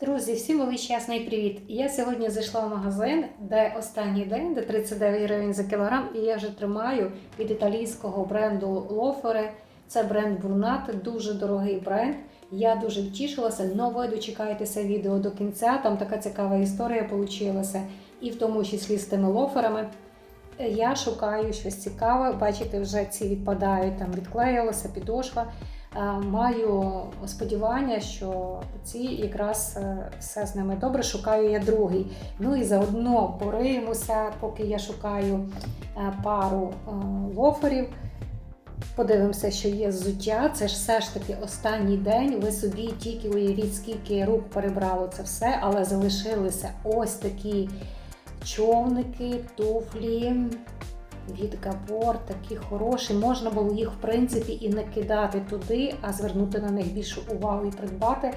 Друзі, всім величезний привіт! Я сьогодні зайшла в магазин, де останній день, де 39 гривень за кілограм, і я вже тримаю від італійського бренду Лофери. Це бренд Бурнати, дуже дорогий бренд. Я дуже втішилася, але ви дочекайтеся відео до кінця. Там така цікава історія вийшла, і в тому числі з тими лоферами. Я шукаю щось цікаве. Бачите, вже ці відпадають, там відклеїлася підошва. Е, Маю сподівання, що ці якраз е, все з ними добре. Шукаю я другий. Ну і заодно пориємося, поки я шукаю е, пару лоферів. Подивимося, що є взуття. Це ж все ж таки останній день. Ви собі тільки уявіть, скільки рук перебрало це все, але залишилися ось такі човники, туфлі від Габор, такі хороші. Можна було їх, в принципі, і не кидати туди, а звернути на них більшу увагу і придбати.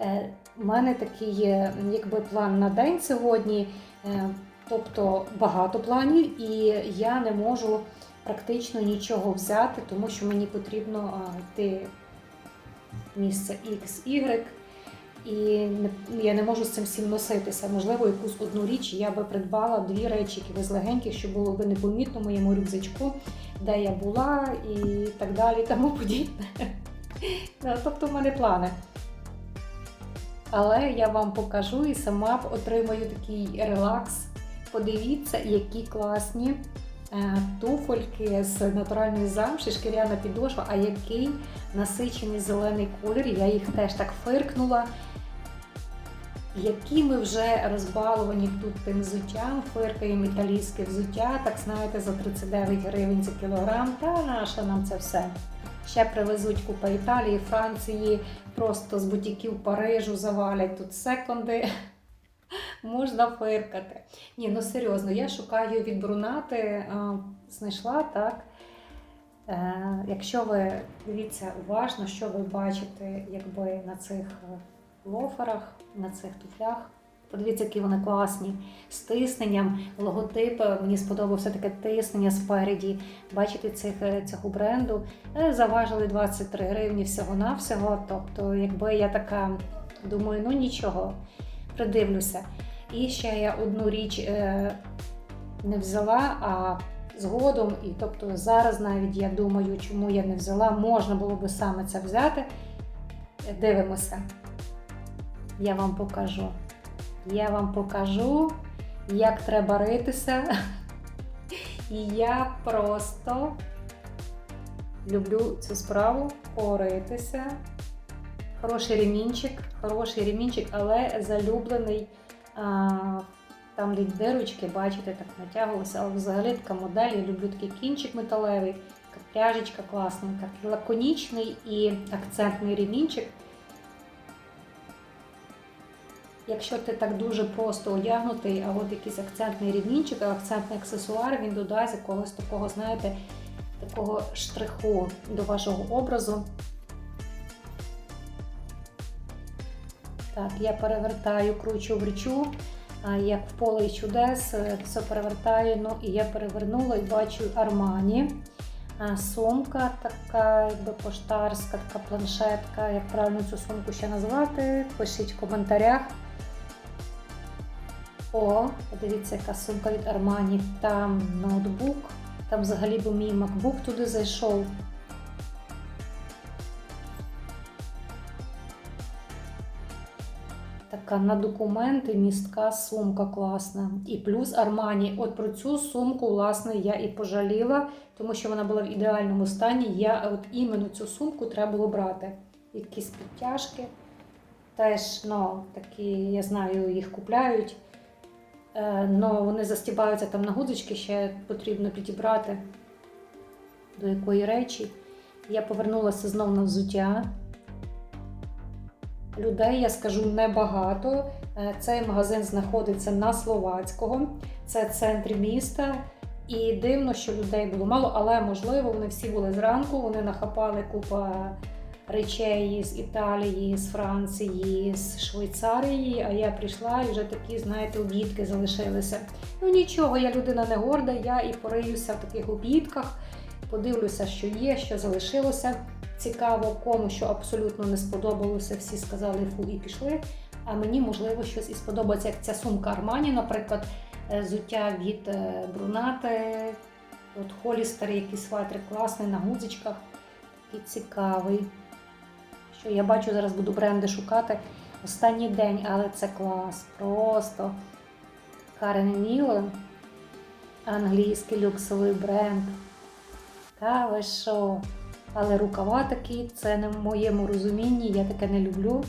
Е, У мене такий є якби план на день сьогодні, е, тобто багато планів, і я не можу практично нічого взяти, тому що мені потрібно йти місце X, Y. І я не можу з цим всім носитися. Можливо, якусь одну річ я би придбала дві речі, якихось легеньких, щоб було би непомітно в моєму рюкзачку, де я була і так далі, тому подібне. Ну, Тобто в мене плани. Але я вам покажу і сама отримаю такий релакс. Подивіться, які класні е, туфельки з натуральної замші, шкіряна підошва, а який насичений зелений колір. Я їх теж так фиркнула. Які ми вже розбаловані тут тим взуттям, фиркаємо італійське взуття, так знаєте, за 39 гривень за кілограм. Та наша нам це все. Ще привезуть купа Італії, Франції, просто з бутіків Парижу завалять тут секонди. Можна фиркати. Ні, ну серйозно, я шукаю від Брунати, е, знайшла так. Е, Якщо ви дивіться уважно, що ви бачите якби на цих е, лоферах, на цих туфлях. Подивіться, які вони класні. З тисненням, логотип. Мені сподобався таке тиснення спереді. Бачите, цих, е, цього бренду. Е, Заважили 23 гривні всього-навсього. Тобто, якби я така думаю, ну нічого, придивлюся. І ще я одну річ е, не взяла, а згодом, і тобто зараз навіть я думаю, чому я не взяла, можна було би саме це взяти. Дивимося. Я вам покажу. Я вам покажу, як треба ритися. І я просто люблю цю справу поритися. Хороший ремінчик, хороший ремінчик, але залюблений. А, там де дирочки, бачите, так натягувалися, але взагалі така модель, я люблю такий кінчик металевий, пряжечка класненька, лаконічний і акцентний ремінчик. Якщо ти так дуже просто одягнутий, а от якийсь акцентний ремінчик, акцентний аксесуар, він додасть якогось такого, знаєте, такого штриху до вашого образу. Так, я перевертаю, кручу вручу, а, як в поле чудес, е, все перевертаю. Ну і я перевернула і бачу Армані. Сумка така, якби поштарська, така планшетка. Як правильно цю сумку ще назвати, пишіть в коментарях. О, подивіться, яка сумка від Армані. Там ноутбук. Там взагалі би мій MacBook туди зайшов. Така на документи містка сумка класна. І плюс Армані. От про цю сумку, власне, я і пожаліла, тому що вона була в ідеальному стані. Я от іменно цю сумку треба було брати. Якісь підтяжки. Теж, ну, такі, я знаю, їх купляють. Е, но вони застібаються там на гудзички, ще потрібно підібрати до якої речі. Я повернулася знову на взуття. Людей, я скажу, небагато. Е, Цей магазин знаходиться на Словацького, це в центрі міста. І дивно, що людей було мало, але можливо, вони всі були зранку, вони нахапали купа речей з Італії, з Франції, з Швейцарії. А я прийшла і вже такі, знаєте, обідки залишилися. Ну нічого, я людина не горда, я і пориюся в таких обідках. Подивлюся, що є, що залишилося. Цікаво, кому що абсолютно не сподобалося. Всі сказали фу і пішли. А мені можливо щось і сподобається, як ця сумка Армані, наприклад, е, взуття від е, Брунати, от Холістер, який свайтер класний на гудзичках, такий цікавий. Що я бачу, зараз буду бренди шукати останній день, але це клас. Просто Карен Мілен, англійський люксовий бренд. Та ви що? Але рукава такі, це не в моєму розумінні, я таке не люблю.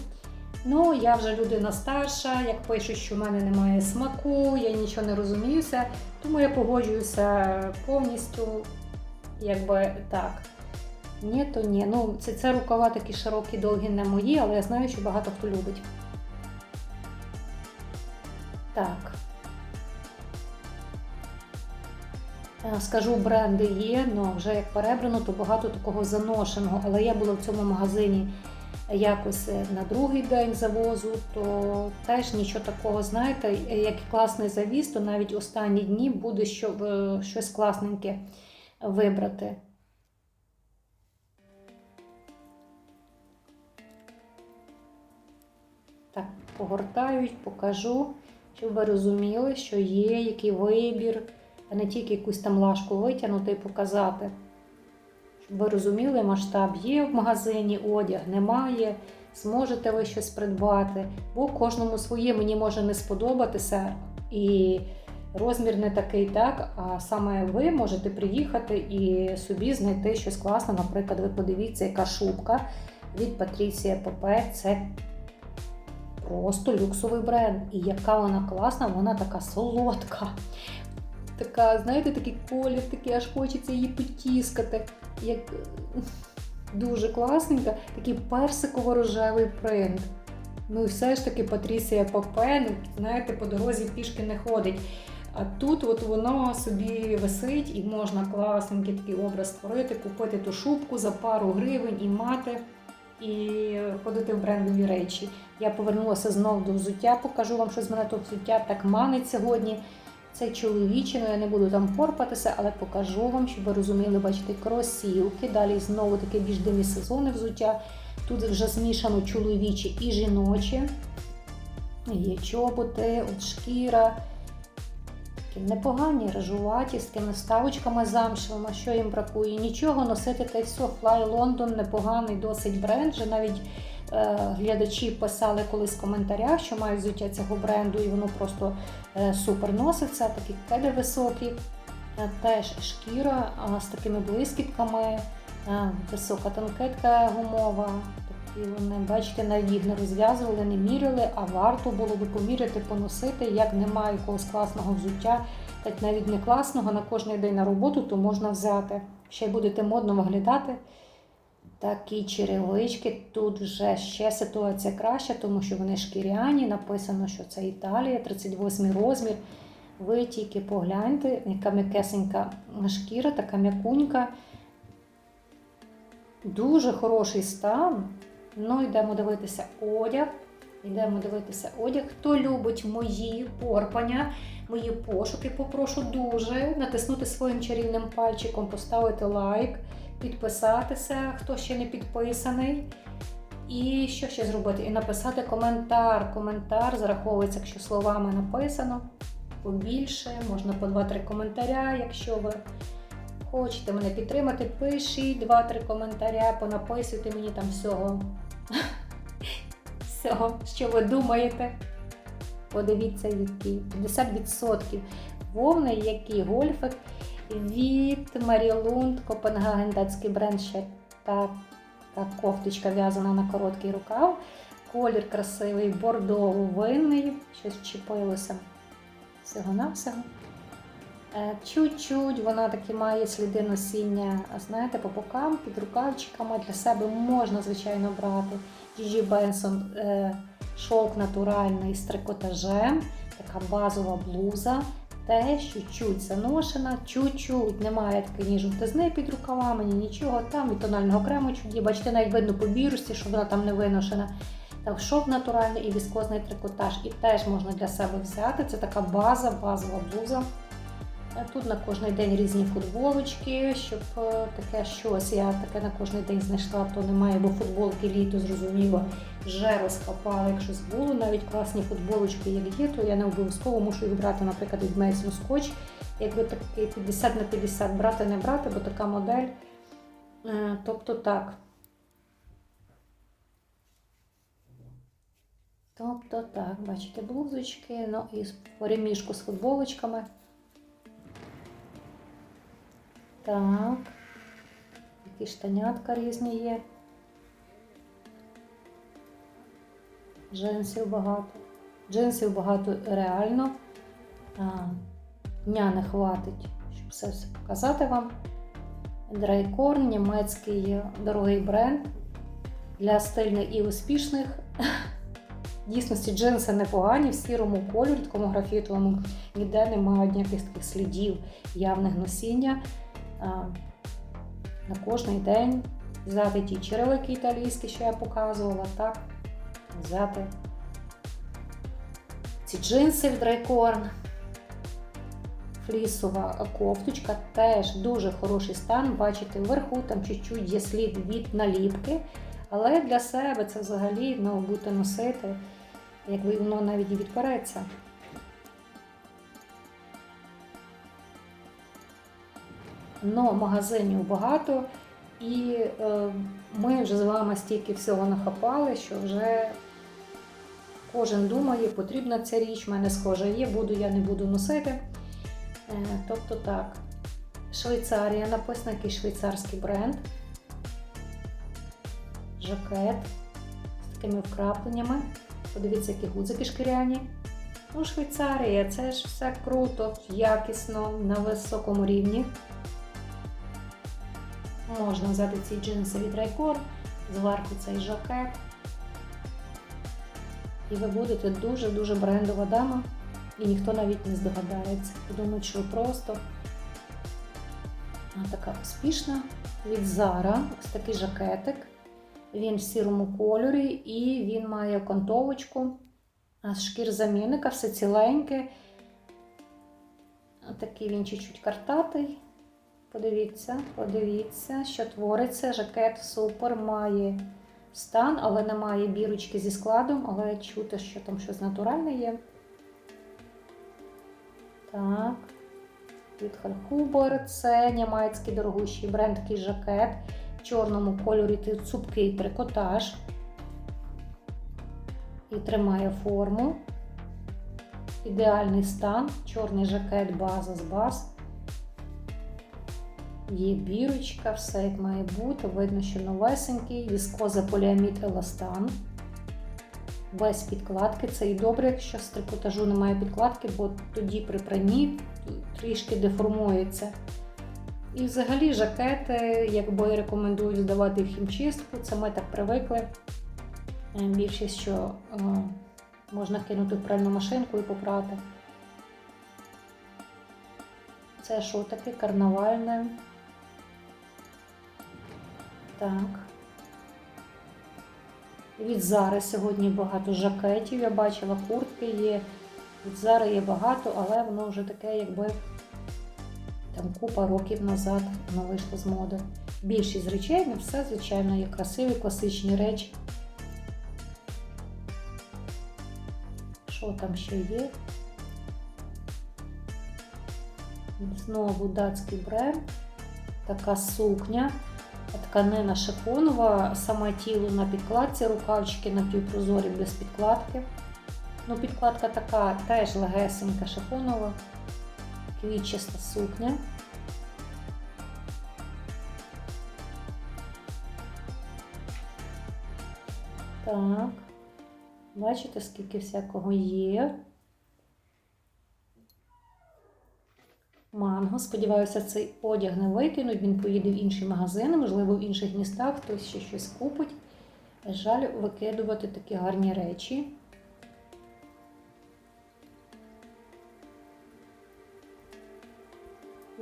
Ну, я вже людина старша, як пишуть, що в мене немає смаку, я нічого не розуміюся, тому я погоджуюся повністю, якби так. Ні, то ні. Ну, це, це рукава такі широкі, довгі, не мої, але я знаю, що багато хто любить. Так. Скажу, бренди є, але вже як перебрано, то багато такого заношеного. Але я була в цьому магазині якось е, на другий день завозу, то теж нічого такого, знаєте, як класний завіз, то навіть останні дні буде е, щось класненьке вибрати. Так, погортають, покажу, щоб ви розуміли, що є який вибір, а не тільки якусь там лашку витягнути і показати. Щоб ви розуміли, масштаб є в магазині, одяг немає, зможете ви щось придбати, бо кожному своє мені може не сподобатися і розмір не такий, так, а саме ви можете приїхати і собі знайти щось класне. Наприклад, ви подивіться, яка шубка від Патрісія Попе. Це просто люксовий бренд. І яка вона класна, вона така солодка. Така, знаєте, такий колір, такий, аж хочеться її потіскати. Як дуже класненька, такий персиково-рожевий принт. Ну і все ж таки Патрісія Попе, ну, знаєте, по дорозі пішки не ходить. А тут от воно собі висить і можна класненький такий образ створити, купити ту шубку за пару гривень і мати, і ходити в брендові речі. Я повернулася знову до взуття, покажу вам, що з мене то взуття так манить сьогодні. Це чоловіче, ну я не буду там порпатися, але покажу вам, щоб ви розуміли, бачите, кросівки. Далі знову таке більш демісезонне взуття. Тут вже змішано чоловіче і жіноче. Є чоботи, от шкіра. Такі непогані, режуваті, з такими ставочками замшевими, що їм бракує. Нічого носити та й все. Fly London непоганий досить бренд. Вже навіть глядачі писали колись в коментарях, що мають взуття цього бренду, і воно просто е, супер носиться. Такі кеди високі, е, теж шкіра з такими блискітками, е, висока танкетка гумова. І вони, бачите, навіть їх не розв'язували, не міряли, а варто було би поміряти, поносити, як немає якогось класного взуття, так навіть не класного, на кожний день на роботу, то можна взяти. Ще й будете модно виглядати. Такі черевички. Тут вже ще ситуація краща, тому що вони шкіряні. Написано, що це Італія, 38 розмір. Ви тільки погляньте, яка м'якесенька шкіра, така м'якунька. Дуже хороший стан. Ну, йдемо дивитися одяг. Йдемо дивитися одяг. Хто любить мої порпання, мої пошуки, попрошу дуже натиснути своїм чарівним пальчиком, поставити лайк, підписатися, хто ще не підписаний. І що ще зробити? І написати коментар. Коментар зараховується, якщо словами написано. Побільше, можна по 2-3 коментаря, якщо ви хочете мене підтримати, пишіть 2-3 коментаря, понаписуйте мені там всього. Всього, що ви думаєте. Подивіться, які 50% вовни, який гольфик від Марілунд, Копенгаген, датський бренд, ще та, та кофточка в'язана на короткий рукав. Колір красивий, бордово-винний, щось вчепилося всього-навсього. Е, Чуть-чуть вона таки має сліди носіння, знаєте, по бокам, під рукавчиками. Для себе можна, звичайно, брати. Gigi Benson е, шовк натуральний з трикотажем, така базова блуза. Теж що чуть заношена, чуть-чуть немає такої ні жовтизни під рукавами, ні нічого. Там і тонального крему чуді. Бачите, навіть видно по бірусі, що вона там не виношена. Так, шов натуральний і віскозний трикотаж. І теж можна для себе взяти. Це така база, базова блуза. Е, Тут на кожний день різні футболочки, щоб е, таке щось. Я таке на кожний день знайшла, то немає, бо футболки літо зрозуміло вже розхапала. Якщо було навіть класні футболочки, як є, то я не обов'язково мушу їх брати, наприклад, від Mason Scotch. Якби такий 50 на 50 брати, не брати, бо така модель. Е, Тобто так. Тобто так, бачите, блузочки, ну і переміжку з футболочками. Так. Які штанятка різні є. Джинсів багато. Джинсів багато реально. А, дня не хватить, щоб все, все показати вам. Драйкорн, німецький дорогий бренд для стильних і успішних. Дійсності джинси непогані в сірому кольорі, такому графітовому, ніде немає ніяких таких слідів явних носіння. На кожний день взяти ті черевики італійські, що я показувала, так, взяти ці джинси в драйкорн. Флісова кофточка теж дуже хороший стан. Бачите, вверху там чуть-чуть є слід від наліпки. Але для себе це взагалі ну, будете носити, якби воно навіть і відпереться. Но магазинів багато, і е, ми вже з вами стільки всього нахапали, що вже кожен думає, потрібна ця річ, в мене схожа є, буду я не буду носити. Е, тобто так, Швейцарія написано, який швейцарський бренд. Жакет з такими вкрапленнями. Подивіться, які гудзики шкіряні. Ну, Швейцарія, це ж все круто, якісно, на високому рівні. Можна взяти ці джинси від Райкор, зверху цей жакет. І ви будете дуже-дуже брендова дама, і ніхто навіть не здогадається. Подумають, що просто така успішна від Zara, ось такий жакетик. Він в сірому кольорі і він має окантовочку з шкір замінника, все ціленьке. Такий він чуть-чуть картатий. Подивіться, подивіться, що твориться. Жакет супер має стан, але немає бірочки зі складом, але чути, що там щось натуральне є. Так, від Хальхубер. Це німецький дорогущий бренд такий жакет. В чорному кольорі цупкий трикотаж. І тримає форму. Ідеальний стан. Чорний жакет, база з баз. Є бірочка, все як має бути. Видно, що новесенький, віскоза поліамід еластан. Без підкладки. Це і добре, якщо з трикотажу немає підкладки, бо тоді при пранні трішки деформується. І взагалі жакети, якби рекомендують здавати в хімчистку, це ми так привикли. Більшість, що е, можна кинути в пральну машинку і попрати. Це що таке карнавальне? Так. Від Зари сьогодні багато жакетів. Я бачила, куртки є. Від Зари є багато, але воно вже таке, якби там купа років назад воно вийшло з моди. Більшість речей, не все, звичайно, є красиві, класичні речі. Що там ще є? Знову датський бренд. Така сукня. Тканина шифонова, саме тіло на підкладці, рукавчики напівпрозорі без підкладки. Ну, Підкладка така теж легесенька шифонова, квітчаста сукня. Так, бачите, скільки всякого є. Манго. Сподіваюся, цей одяг не викинуть, він поїде в інші магазини, можливо, в інших містах хтось ще щось купить. Жаль викидувати такі гарні речі.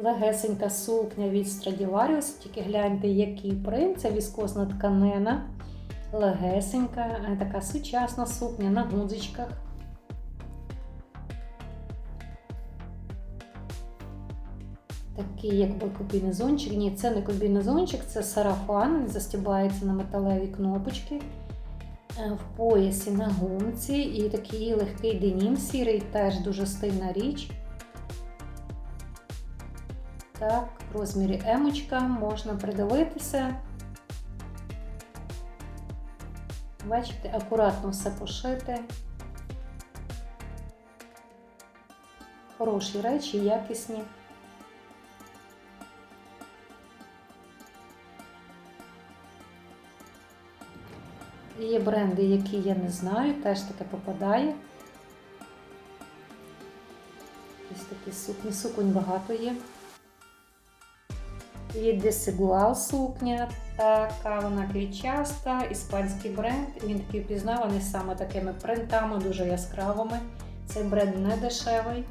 Легесенька сукня від Stradivarius, тільки гляньте, який принт, це віскозна тканина. Легесенька, така сучасна сукня на гудзичках. Такий якби комбінезончик. Ні, це не комбінезончик, це сарафан, застібається на металеві кнопочки. Е, В поясі на гумці і такий легкий денім сірий, теж дуже стильна річ. Так, в розмірі емочка можна придивитися. Бачите, акуратно все пошити. Хороші речі, якісні. Є бренди, які я не знаю, теж таке попадає. Ось такі сукні, суконь багато є. Є Desigual сукня, така вона квітчаста, іспанський бренд. Він такий впізнаваний саме такими принтами, дуже яскравими. Цей бренд не дешевий.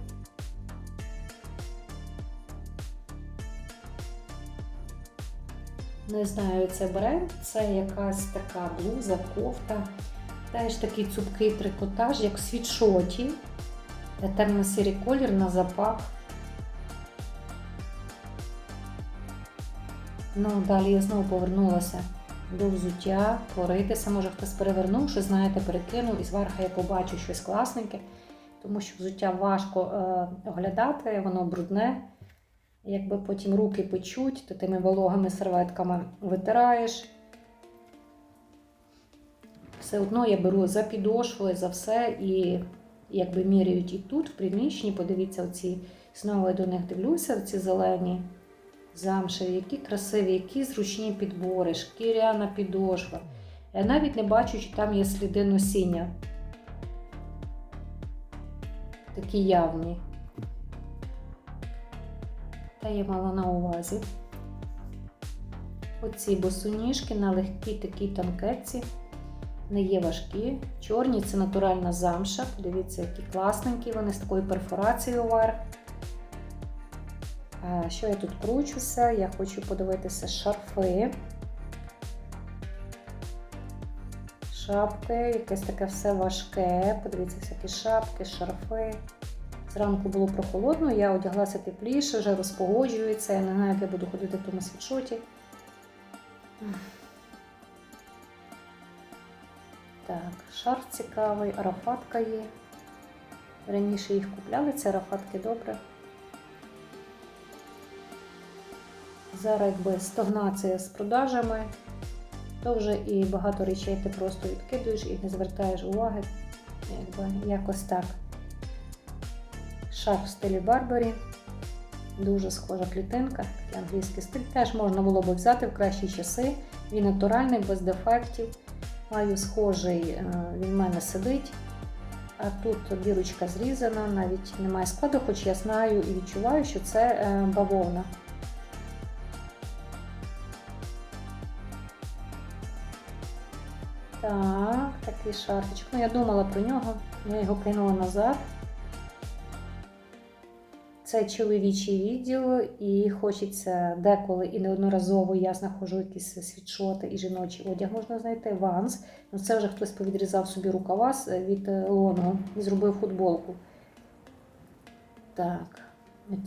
Не знаю, це бренд, це якась така блуза, кофта. Теж такий цупкий трикотаж, як в світшоті. Темно-сірий колір на запах. Ну, далі я знову повернулася до взуття, творитися. Може хтось перевернув, що знаєте, перекинув і зверху я побачу щось класненьке, тому що взуття важко е, оглядати, воно брудне. Якби потім руки печуть, то тими вологими серветками витираєш. Все одно я беру за підошвою, за все і якби міряють і тут, в приміщенні. Подивіться, оці, знову я до них дивлюся, ці зелені замшеві, які красиві, які зручні підбори, шкіряна підошва. Я навіть не бачу, чи там є сліди носіння. Такі явні. Та я мала на увазі. Оці босоніжки на легкій такій танкетці. Не є важкі. Чорні це натуральна замша. Подивіться, які класненькі вони з такою перфорацією. А, Що я тут кручуся? Я хочу подивитися шарфи. Шапки, якесь таке все важке. Подивіться, всякі шапки, шарфи. Зранку було прохолодно, я одяглася тепліше, вже розпогоджується. Я не знаю, як я буду ходити в тому світшоті. Так, шарф цікавий, арафатка є. Раніше їх купляли, це арафатки добре. Зараз якби стагнація з продажами, то вже і багато речей ти просто відкидуєш і не звертаєш уваги. Якби якось так. Шарф в стилі Барбарі. Дуже схожа клітинка, такий англійський стиль. Теж можна було б взяти в кращі часи. Він натуральний, без дефектів. Маю схожий, е, він в мене сидить. А тут бірочка зрізана, навіть немає складу, хоч я знаю і відчуваю, що це е, бавовна. Так, такий шарфичок. Ну, я думала про нього, я його кинула назад. Це чоловічий відділ, і хочеться деколи і неодноразово я знаходжу якісь світшоти і жіночий одяг можна знайти. Ванс. Ну це вже хтось повідрізав собі рукава від лонгу і зробив футболку. Так,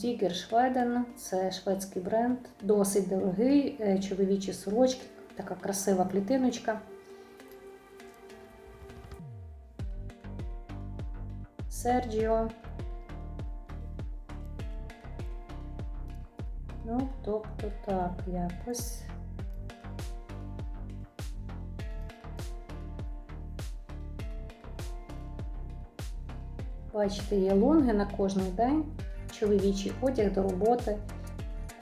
Тігер Шведен, це шведський бренд, досить дорогий, е, чоловічі сорочки, така красива клітиночка. Серджіо. Ну, тобто так, якось. Бачите, є лонги на кожен день, чоловічий одяг до роботи,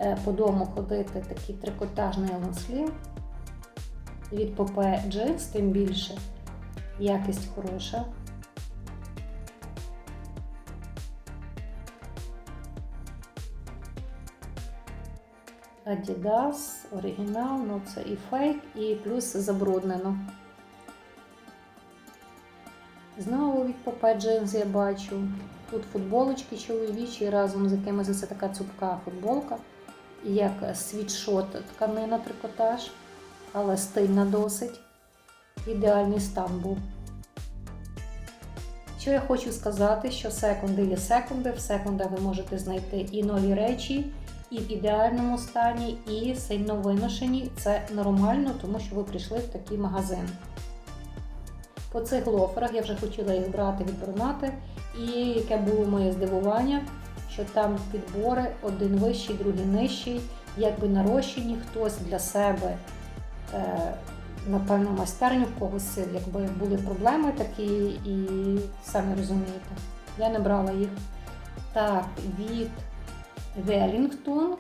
Е, по дому ходити такий трикотажний лонслів. Від Попе джинс, тим більше якість хороша. Adidas, оригінал, ну це і фейк, і плюс забруднено. Знову від Попе джинс я бачу. Тут футболочки чоловічі разом з якимось це така цупка футболка. Як світшот тканина трикотаж, але стильна досить. Ідеальний стан був. Що я хочу сказати, що секунди є секунди, в секундах ви можете знайти і нові речі, і в ідеальному стані, і сильно виношені. Це нормально, тому що ви прийшли в такий магазин. По цих лоферах я вже хотіла їх брати відбирати, і яке було моє здивування, що там підбори один вищий, другий нижчий, якби нарощені хтось для себе. Е, напевно, майстерню в когось, якби були проблеми такі, і самі розумієте, я не брала їх. Так, від Wellington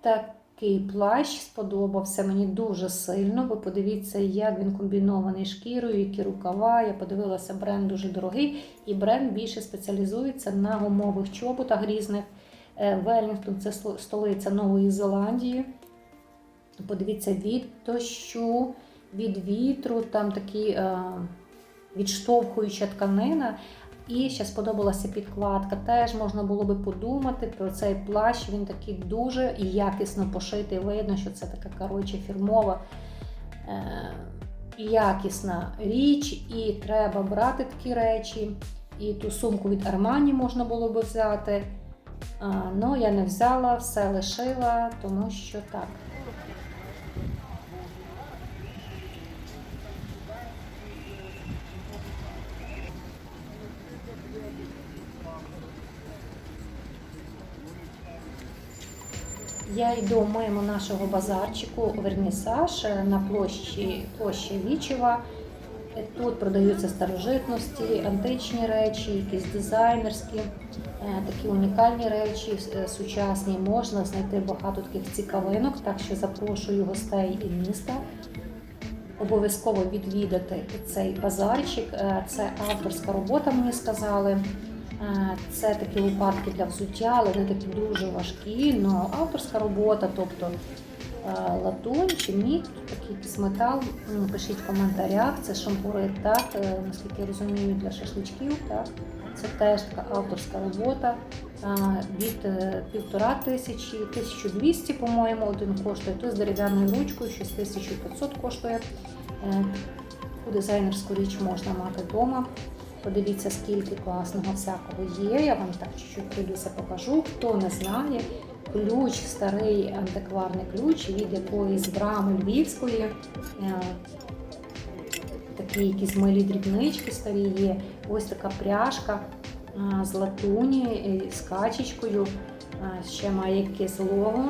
такий плащ сподобався мені дуже сильно. Ви подивіться, як він комбінований шкірою, які рукава. Я подивилася, бренд дуже дорогий, і бренд більше спеціалізується на гумових чоботах різних. Е, Wellington – це столиця Нової Зеландії. Подивіться, від дощу, від вітру, там такі е, відштовхуюча тканина. І ще сподобалася підкладка. Теж можна було би подумати про цей плащ. Він такий дуже якісно пошитий. Видно, що це така коротше фірмова. Е, якісна річ, і треба брати такі речі. І ту сумку від Armani можна було би взяти. Ну, я не взяла, все лишила, тому що так. Я йду мимо нашого базарчику Вернісаж на площі, площі Вічева. Тут продаються старожитності, античні речі, якісь дизайнерські, е, такі унікальні речі, е, сучасні. Можна знайти багато таких цікавинок, так що запрошую гостей і міста. Обов'язково відвідати цей базарчик. Е, Це авторська робота, мені сказали. Це такі лопатки для взуття, але вони такі дуже важкі. але авторська робота, тобто е, латунь чи мідь, такий якийсь метал. Пишіть в коментарях. Це шампури, так, е, наскільки я розумію, для шашличків. Так. Це теж така авторська робота е, від півтора тисячі, 1200, по-моєму, один коштує. Тут з дерев'яною ручкою, щось 1500 коштує. Таку дизайнерську річ можна мати вдома. Подивіться, скільки класного всякого є. Я вам так чуть-чуть прийдуся покажу. Хто не знає, ключ, старий антикварний ключ від якоїсь брами львівської. Е, Такі якісь милі дрібнички старі є. Ось така пряжка е, з латуні, е, з качечкою. Ще має якесь лого.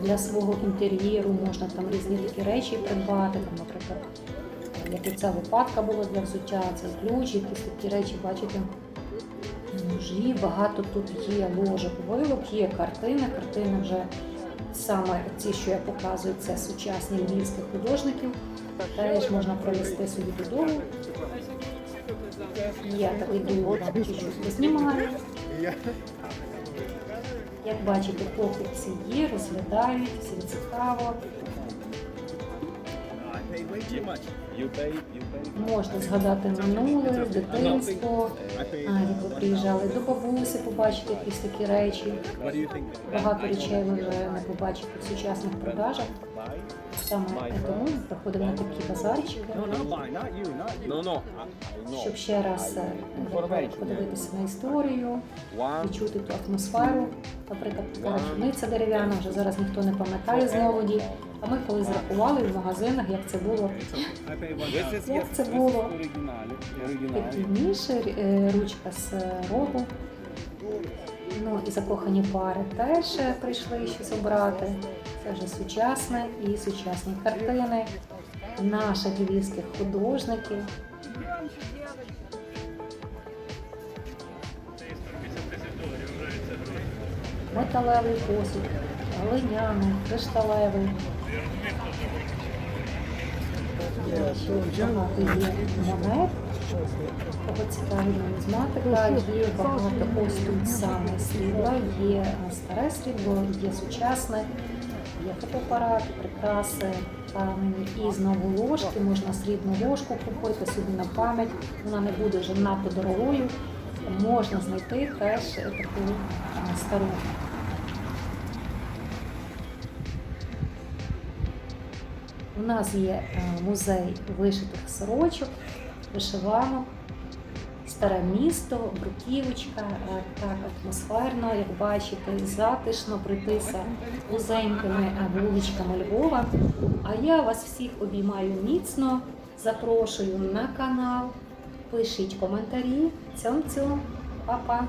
Для свого інтер'єру можна там різні такі речі придбати. Там, наприклад, як ця лопатка була для взуття, цей ключ, якісь такі речі, бачите, ножі, багато тут є ложок, вилок, є картини. Картини вже саме ці, що я показую, це сучасні львівських художників. Теж можна провести собі додому. Я так іду вам чуть-чуть познімаю. Як бачите, покупці є, розглядають, всім цікаво. Можна згадати минуле, дитинство, як ви приїжджали до бабусі, побачити якісь такі речі. Багато речей ви вже не побачите в сучасних продажах. Саме тому ми приходимо на такі базарчики, I know. щоб ще раз е, подивитися на історію, відчути ту атмосферу. Наприклад, така рахівниця дерев'яна, вже зараз ніхто не пам'ятає з молоді. А ми колись рахували в магазинах, як це було. Як це було? Такі е, ручка з рогу. Ну і закохані пари теж е, прийшли щось обрати. Вже сучасне і сучасні картини наших львівських художників. Металевий посуд, глиняний, кришталевий. Багато є монет. Кого цікавить нумізматика, є багато ось тут саме срібла, є старе срібло, є сучасне, є фотоапарати, прикраси, і знову ложки. Можна срібну ложку купити собі на пам'ять, вона не буде вже надто дорогою. Можна знайти теж таку стару. У нас є музей вишитих сорочок, вишиванок, старе місто, бруківочка, е, так атмосферно, як бачите, затишно пройтися вузенькими е, вуличками Львова. А я вас всіх обіймаю міцно, запрошую на канал, пишіть коментарі. Цьом-цьом, па-па!